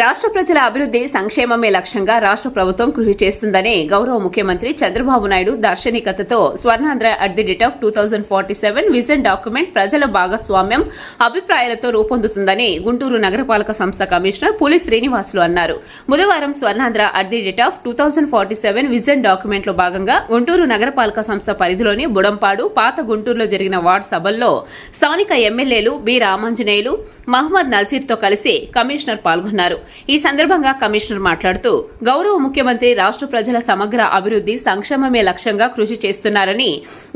రాష్ట్ర ప్రజల అభివృద్ధి సంక్షేమమే లక్ష్యంగా రాష్ట్ర ప్రభుత్వం కృషి చేస్తుందని గౌరవ ముఖ్యమంత్రి Chandrababu Naidu దార్శనికతతో Swarnandhra at the date of two thousand forty seven vision document ప్రజల భాగస్వామ్యం అభిప్రాయాలతో రూపొందుతుందని గుంటూరు నగరపాలక సంస్థ కమిషనర్ పులి శ్రీనివాసులు అన్నారు. బుధవారం Swarnandhra at the date of two thousand forty seven vision డాక్యుమెంట్లో భాగంగా గుంటూరు నగరపాలక సంస్థ పరిధిలోని బుడంపాడు పాత గుంటూరులో జరిగిన వార్డు సభల్లో స్థానిక ఎమ్మెల్యేలు బి రామాంజనేయులు మహమ్మద్ నజీర్తో కలిసి కమిషనర్ పాల్గొన్నారు. ఈ సందర్భంగా కమిషనర్ మాట్లాడుతూ గౌరవ ముఖ్యమంత్రి రాష్ట్ర ప్రజల సమగ్ర అభివృద్ధి సంక్షేమమే లక్ష్యంగా కృషి చేస్తున్నారని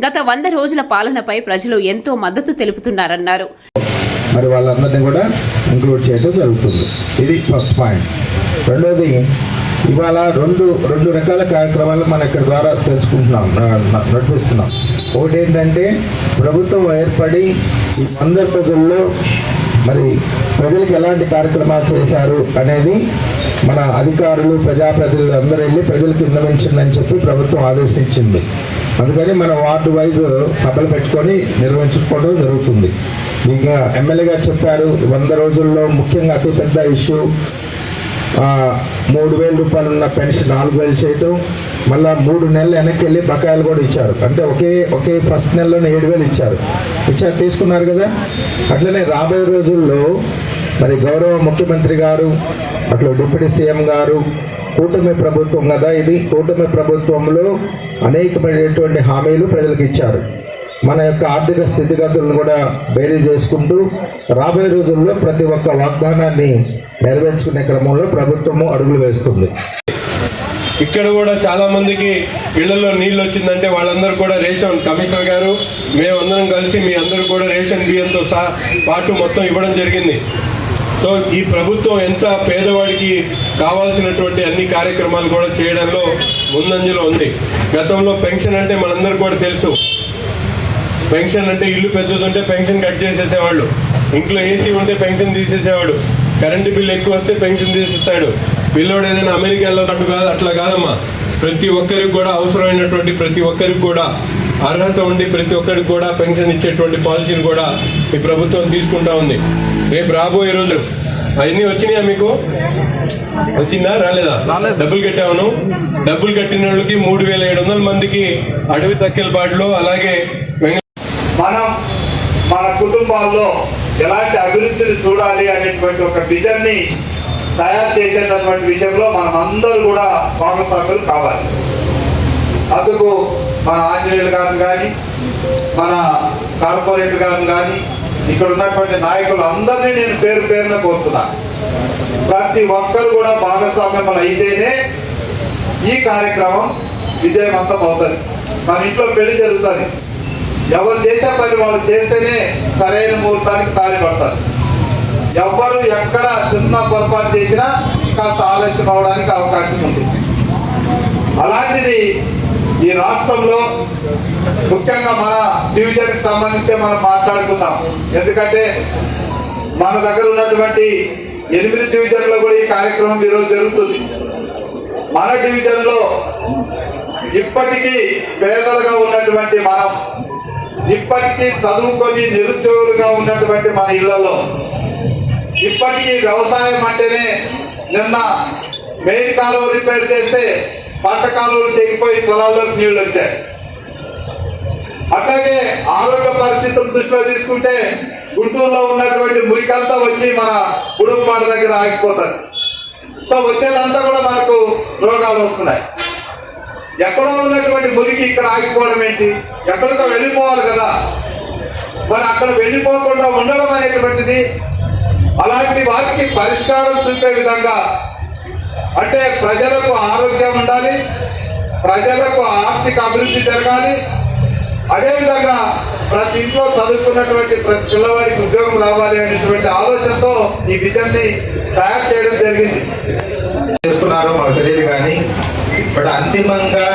గత వంద రోజుల పాలనపై ప్రజలు ఎంతో మద్దతు తెలుపుతున్నారన్నారు. మరి వాళ్ళందరినీ కూడా ఇంక్లూడ్ చేయడం జరుగుతుంది. ఇది ఫస్ట్ పాయింట్. రెండోది ఇవాళ రెండు రెండు రకాల కార్యక్రమాలు మనం ఇక్కడ ద్వారా తెలుసుకుంటున్నాం నడిపిస్తున్నాం. ఒకటి ఏంటంటే ప్రభుత్వం ఏర్పడి ఈ వంద రోజుల్లో మరి ప్రజలకు ఎలాంటి కార్యక్రమాలు చేశారు అనేది మన అధికారులు ప్రజాప్రతినిధులు అందరూ వెళ్ళి ప్రజలకు విన్నవించిందని చెప్పి ప్రభుత్వం ఆదేశించింది. అందుకని మన వార్డు వైజ్ సభలు పెట్టుకొని నిర్వహించుకోవడం జరుగుతుంది. ఇంకా ఎమ్మెల్యే గారు చెప్పారు వంద రోజుల్లో ముఖ్యంగా అతిపెద్ద ఇష్యూ మూడు వేల రూపాయలు ఉన్న పెన్షన్ నాలుగు వేలు చేయటం మళ్ళా మూడు నెలలు వెనక్కి వెళ్ళి బకాయిలు కూడా ఇచ్చారు. అంటే ఒకే ఒకే ఫస్ట్ నెలలోనే ఏడు వేలు ఇచ్చారు. ఇచ్చారు తీసుకున్నారు కదా? అట్లనే రాబోయే రోజుల్లో మరి గౌరవ ముఖ్యమంత్రి గారు అట్లా డిప్యూటీ సీఎం గారు కూటమి ప్రభుత్వం కదా ఇది. కూటమి ప్రభుత్వంలో అనేకమైనటువంటి హామీలు ప్రజలకు ఇచ్చారు. మన యొక్క ఆర్థిక స్థితిగతులను కూడా బేరీ చేసుకుంటూ రాబోయే రోజుల్లో ప్రతి ఒక్క వాగ్దానాన్ని నెరవేర్చుకునే క్రమంలో ప్రభుత్వము అడుగులు వేస్తుంది. ఇక్కడ కూడా చాలా మందికి ఇళ్ళలో నీళ్ళు వచ్చిందంటే వాళ్ళందరూ కూడా రేషన్ కమిషనర్ గారు మేమందరం కలిసి మీ అందరూ కూడా రేషన్ బియ్యంతో సహా పాటు మొత్తం ఇవ్వడం జరిగింది. సో ఈ ప్రభుత్వం ఎంత పేదవాడికి కావాల్సినటువంటి అన్ని కార్యక్రమాలు కూడా చేయడంలో ముందంజలో ఉంది. గతంలో పెన్షన్ అంటే మనందరూ కూడా తెలుసు. పెన్షన్ అంటే ఇల్లు పెద్దదుంటే పెన్షన్ కట్ చేసేసేవాళ్ళు. ఇంట్లో ఏసీ ఉంటే పెన్షన్ తీసేసేవాడు. కరెంటు బిల్ ఎక్కువ వస్తే పెన్షన్ తీసేస్తాడు. పిల్లోడు ఏదైనా అమెరికాలో అటు కాదు అట్లా కాదమ్మా. ప్రతి ఒక్కరికి కూడా అవసరమైనటువంటి ప్రతి ఒక్కరికి కూడా అర్హత ఉండి ప్రతి ఒక్కరికి కూడా పెన్షన్ ఇచ్చేటువంటి పాలసీని కూడా ఈ ప్రభుత్వం తీసుకుంటా ఉంది. రేపు రాబోయే రోజు అవన్నీ వచ్చినాయా మీకు? వచ్చిందా? రాలేదా? డబ్బులు కట్టామను డబ్బులు కట్టిన వాళ్ళకి మూడు వేల ఏడు వందల మందికి అడవి తక్కెలపాటులో అలాగే మనం మన కుటుంబాల్లో ఎలాంటి అభివృద్ధిని చూడాలి అనేటువంటి ఒక విజన్ని తయారు చేసేటటువంటి విషయంలో మనం అందరూ కూడా భాగస్వాములు కావాలి. అందుకు మన ఆంజనేయులు గారు కానీ మన కార్పొరేట్ గారు కానీ ఇక్కడ ఉన్నటువంటి నాయకులు అందరినీ నేను పేరు పేరున కోరుతున్నా. ప్రతి ఒక్కరు కూడా భాగస్వామ్యం అయితేనే ఈ కార్యక్రమం విజయవంతం అవుతుంది. మన ఇంట్లో పెళ్ళి జరుగుతుంది. ఎవరు చేసే పని వాళ్ళు చేస్తేనే సరైన ముహూర్తానికి తాళి పడతారు ఎవ్వరు ఎక్కడ చిన్న పొరపాటు చేసినా కాస్త ఆలస్యం అవడానికి అవకాశం ఉంది. అలాంటిది ఈ రాష్ట్రంలో ముఖ్యంగా మన డివిజన్కి సంబంధించే మనం మాట్లాడుకుందాం. ఎందుకంటే మన దగ్గర ఉన్నటువంటి ఎనిమిది డివిజన్లో కూడా ఈ కార్యక్రమం ఈరోజు జరుగుతుంది. మన డివిజన్లో ఇప్పటికీ పేదలుగా ఉన్నటువంటి మనం ఇప్పటికీ చదువుకొని నిరుద్యోగులుగా ఉన్నటువంటి మన ఇళ్ళలో ఇప్పటికీ వ్యవసాయం అంటేనే నిన్న మెయిన్ కాలువ రిపేర్ చేస్తే పంట కాలువలు తెగిపోయి పొలాల్లోకి నీళ్ళు వచ్చాయి. అట్లాగే ఆరోగ్య పరిస్థితులు దృష్టిలో తీసుకుంటే గుంటూరులో ఉన్నటువంటి మురికంతా వచ్చి మన ఉడుపుపాడు దగ్గర ఆగిపోతుంది సో వచ్చేదంతా కూడా మనకు రోగాలు వస్తున్నాయి. ఎక్కడో ఉన్నటువంటి మురికి ఇక్కడ ఆగిపోవడం ఏంటి? ఎక్కడికో వెళ్ళిపోవాలి కదా. మరి అక్కడ వెళ్ళిపోకుండా ఉండడం అనేటువంటిది అలాంటి వారికి పరిష్కారం చూపే విధంగా అంటే ప్రజలకు ఆరోగ్యం ఉండాలి ప్రజలకు ఆర్థిక అభివృద్ధి జరగాలి. అదేవిధంగా ప్రతి ఇంట్లో చదువుకున్నటువంటి ప్రతి పిల్లవాడికి ఉద్యోగం రావాలి అనేటువంటి ఆలోచనతో ఈ విజన్ని తయారు చేయడం జరిగింది. చేస్తున్నారో మాకు తెలియదు కానీ ఇప్పుడు అంతిమంగా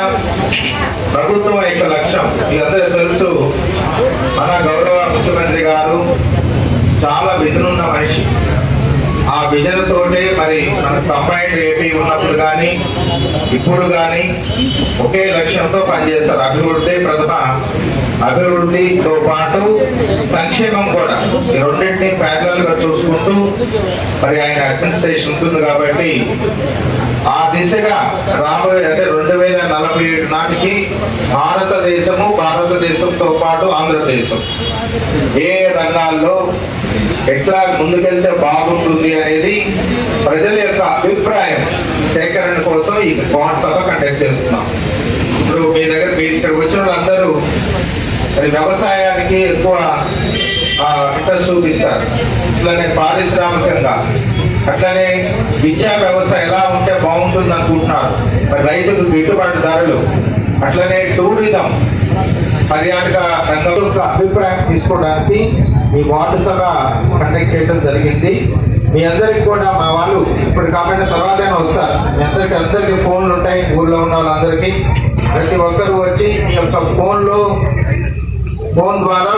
ప్రభుత్వం యొక్క లక్ష్యం మీ అందరూ తెలుసు మన గౌరవ ముఖ్యమంత్రి గారు చాలా విజన్ ఉన్న మనిషి ఆ విజన్ తోటే మరి మన కంబైన్డ్ ఏపీ ఉన్నప్పుడు కానీ ఇప్పుడు కానీ ఒకే లక్ష్యంతో పనిచేస్తారు. అభివృద్ధి ప్రథమ అభివృద్ధితో పాటు సంక్షేమం కూడా. ఈ రెండింటిని ప్యారలల్ చూసుకుంటూ మరి ఆయన అడ్మినిస్ట్రేషన్ ఉంటుంది కాబట్టి ఆ దిశగా రాబోయే అంటే రెండు వేల నలభై ఏడు నాటికి భారతదేశము భారతదేశంతో పాటు ఆంధ్రదేశం ఏ రంగాల్లో ఎట్లా ముందుకెళ్తే బాగుంటుంది అనేది ప్రజల యొక్క అభిప్రాయం. వాట్సాప్ కండక్ట్ చేస్తున్నాం. ఇప్పుడు మీ దగ్గర మీ ఇక్కడికి వచ్చిన వాళ్ళందరూ మరి వ్యవసాయానికి ఎక్కువ ఇంట్రెస్ట్ చూపిస్తారు. అట్లనే పారిశ్రామికంగా అట్లనే విద్యా వ్యవస్థ ఎలా ఉంటే బాగుంటుంది అనుకుంటున్నారు. మరి రైతులు గిట్టుబాటు అట్లనే టూరిజం పర్యాటక రంగం యొక్క అభిప్రాయం తీసుకోవడానికి ఈ వార్డు సభ కండక్ట్ చేయడం జరిగింది. మీ అందరికి కూడా మా వాళ్ళు ఇప్పుడు కాబట్టి తర్వాత వస్తారు. మీ అందరికి అందరికి ఫోన్లు ఉంటాయి. ఊళ్ళో ఉన్న వాళ్ళందరికీ. ప్రతి ఒక్కరు వచ్చి మీ యొక్క ఫోన్లో ఫోన్ ద్వారా